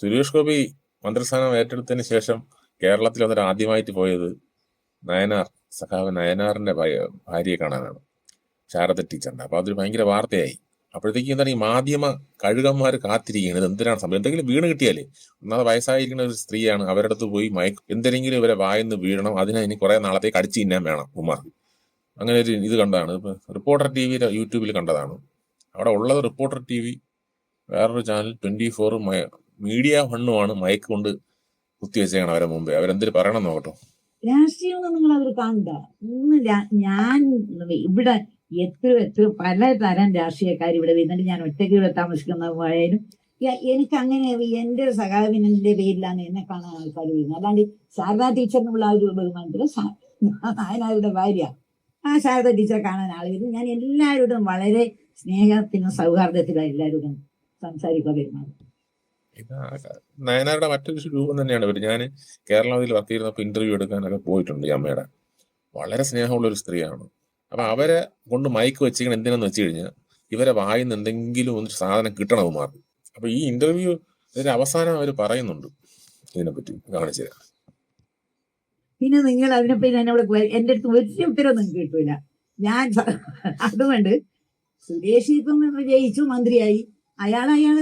സുരേഷ് ഗോപി മന്ത്രിസ്ഥാനം ഏറ്റെടുത്തതിന് ശേഷം കേരളത്തിൽ അവർ ആദ്യമായിട്ട് പോയത് നയനാർ സഖാവ് നയനാറിന്റെ ഭാര്യ- ഭാര്യയെ കാണാനാണ്. ശാരദ ടീച്ചറിന്റെ. അപ്പൊ അതൊരു ഭയങ്കര വാർത്തയായി. അപ്പോഴത്തേക്ക് എന്താണ് ഈ മാധ്യമ കഴുകന്മാർ കാത്തിരിക്കുകയാണ് ഇത് എന്തിനാണ് സംഭവം? എന്തെങ്കിലും വീണ് കിട്ടിയാലേ? ഒന്നാമത് വയസ്സായിരിക്കുന്ന ഒരു സ്ത്രീയാണ്. അവരുടെ അടുത്ത് പോയി മയക്ക് എന്തെങ്കിലും ഇവരെ വായന്ന് വീഴണം. അതിനെ ഇനി കുറെ നാളത്തേക്ക് അടിച്ചു തിന്നാൻ വേണം ഉമ്മാർക്ക് അങ്ങനെ ഒരു ഇത് കണ്ടതാണ്. ഇപ്പൊ റിപ്പോർട്ടർ ടി വിയിലെ യൂട്യൂബിൽ കണ്ടതാണ്. അവിടെ ഉള്ളത് റിപ്പോർട്ടർ ടി വി വേറൊരു ചാനൽ ട്വന്റി ഫോർ മീഡിയ ഫണ്ടുമാണ് മയക്ക് കൊണ്ട് കുത്തിവെച്ചേക്കണം അവരെ മുമ്പേ. അവരെന്തിന് പറയണം നോക്കട്ടോ. രാഷ്ട്രീയം നിങ്ങൾ അവർ കാണണ്ട. ഇന്ന് ഞാൻ ഇവിടെ എത്ര എത്ര പല തരം രാഷ്ട്രീയക്കാർ ഇവിടെ വരുന്നുണ്ട്. ഞാൻ ഒറ്റയ്ക്ക് ഇവിടെ താമസിക്കുന്ന പോയാലും യ- എനിക്ക് അങ്ങനെ എന്റെ സഹാബിന്റെ പേരിലാണ് എന്നെ കാണാൻ ആൾക്കാർ വരുന്നത്. അല്ലാണ്ട് ശാരദാ ടീച്ചറിനുള്ള ഒരു ബഹുമാനത്തിൽ നായനാരുടെ ഭാര്യ. ആ ശാരദ ടീച്ചറെ കാണാൻ ആൾ വരുന്നു ഞാൻ എല്ലാവരോടും വളരെ സ്നേഹത്തിനും സൗഹാർദ്ദത്തിലും എല്ലാവരോടും സംസാരിക്കുക വരുന്നത് നയനാരുടെ മറ്റൊരു രൂപം തന്നെയാണ് ഇവർ ഞാൻ കേരളത്തിൽ വർക്ക് ചെയ്തപ്പോൾ ഇന്റർവ്യൂ എടുക്കാനൊക്കെ പോയിട്ടുണ്ട് ഈ അമ്മയുടെ. വളരെ സ്നേഹമുള്ള ഒരു സ്ത്രീയാണ്. അപ്പൊ അവരെ കൊണ്ട് മയക്ക് വെച്ചിങ്ങനെ എന്തിനാന്ന് വെച്ച് കഴിഞ്ഞാൽ ഇവരെ വായിന്ന് എന്തെങ്കിലും ഒന്ന് സാധനം കിട്ടണം അവന്മാർക്ക് അപ്പൊ ഈ ഇന്റർവ്യൂ ഇതിന്റെ അവസാനം അവർ പറയുന്നുണ്ട് ഇതിനെപ്പറ്റി. തരാം. പിന്നെ നിങ്ങൾ അതിനെപ്പറ്റി എന്നോട് എന്റെ അടുത്ത് ഒരു ഉത്തരവൊന്നും കിട്ടൂല. ഞാൻ അതുകൊണ്ട് സുരേഷ് ഇപ്പം ജയിച്ചു മന്ത്രിയായി. അയാൾ അയാൾ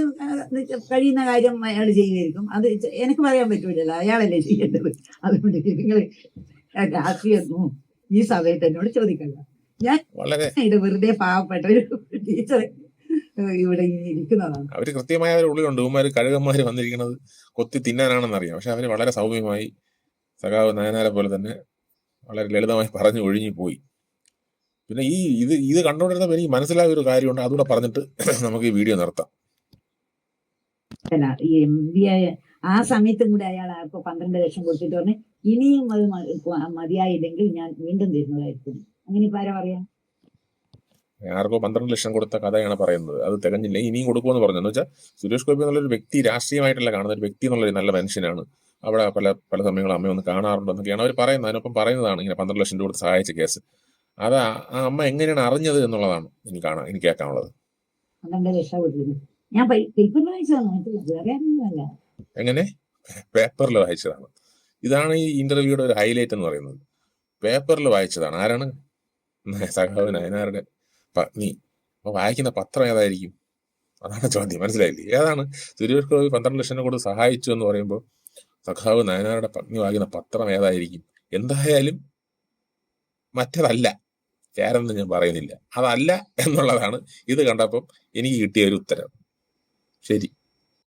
കഴിയുന്ന കാര്യം അയാൾ ചെയ്യുമായിരിക്കും. അത് എനിക്ക് പറയാൻ പറ്റൂലല്ലോ. അയാളല്ലേ ചെയ്യേണ്ടത്. അതുകൊണ്ട് നിങ്ങൾ രാഷ്ട്രീയമൊന്നും ഈ സമയത്ത് എന്നോട് ചോദിക്കണ്ട. ഞാൻ ഇത് വെറുതെ പാവപ്പെട്ട ഒരു ടീച്ചർ ഇവിടെ ഇരിക്കുന്നതാണ്. അവർ കൃത്യമായ ഉള്ളിലുണ്ട് ഉമ്മാര് കഴുകന്മാര് വന്നിരിക്കുന്നത് കൊത്തി തിന്നാനാണെന്ന് അറിയാം പക്ഷെ അവർ വളരെ സൗമ്യമായി സഖാവ് നയനാരെ പോലെ തന്നെ വളരെ ലളിതമായി പറഞ്ഞു ഒഴിഞ്ഞു പോയി പിന്നെ ഈ ഇത് ഇത് കണ്ടുകൊണ്ടിരുന്നപ്പോൾ എനിക്ക് മനസ്സിലായ ഒരു കാര്യമുണ്ട്. അതുകൂടെ പറഞ്ഞിട്ട് നമുക്ക് ഈ വീഡിയോ നിർത്താം. ഈ എം ആ സമയത്തും കൂടെ അയാൾ ഇപ്പൊ പന്ത്രണ്ട് ലക്ഷം കൊടുത്തിട്ട് പറഞ്ഞു ഇനിയും അത് മതിയായില്ലെങ്കിൽ ഞാൻ വീണ്ടും തരുന്നതായിരിക്കും. അങ്ങനെ ഇപ്പൊ ആരാ പറയാ? ആർക്കോ പന്ത്രണ്ട് ലക്ഷം കൊടുത്ത കഥയാണ് പറയുന്നത്. അത് തികഞ്ഞില്ല. ഇനിയും കൊടുക്കുമെന്ന് പറഞ്ഞു. എന്ന് വെച്ചാൽ സുരേഷ് ഗോപി എന്നുള്ളൊരു വ്യക്തി രാഷ്ട്രീയമായിട്ടല്ല കാണുന്ന ഒരു വ്യക്തി എന്നുള്ളൊരു നല്ല മനുഷ്യനാണ്. അവിടെ പല പല സമയങ്ങളും അമ്മ ഒന്ന് കാണാറുണ്ട് എന്നൊക്കെയാണ് അവർ പറയുന്നത്. അതിനൊപ്പം പറയുന്നതാണ് ഇങ്ങനെ പന്ത്രണ്ട് ലക്ഷം രൂപ കൊടുത്ത് സഹായിച്ച കേസ്. അത് ആ അമ്മ എങ്ങനെയാണ് അറിഞ്ഞത് എന്നുള്ളതാണ് എനിക്ക് കാണാൻ എനിക്ക് കേൾക്കാനുള്ളത്. എങ്ങനെ? പേപ്പറിൽ വായിച്ചതാണ്. ഇതാണ് ഈ ഇന്റർവ്യൂയുടെ ഒരു ഹൈലൈറ്റ് എന്ന് പറയുന്നത്. പേപ്പറിൽ വായിച്ചതാണ്. ആരാണ്? സഖാവ് നയനാരുടെ പത്നി അപ്പൊ വായിക്കുന്ന പത്രം ഏതായിരിക്കും? അതാണ് ചോദ്യം മനസ്സിലായില്ലേ? ഏതാണ്? ഗോപി പന്ത്രണ്ട് ലക്ഷം കൂടെ സഹായിച്ചു എന്ന് പറയുമ്പോൾ സഖാവ് നയനാരുടെ പത്നി വായിക്കുന്ന പത്രം ഏതായിരിക്കും? എന്തായാലും മറ്റതല്ല. ചേരെന്ന് ഞാൻ പറയുന്നില്ല. അതല്ല എന്നുള്ളതാണ് ഇത് കണ്ടപ്പം എനിക്ക് കിട്ടിയ ഒരു ഉത്തരം. ശരി.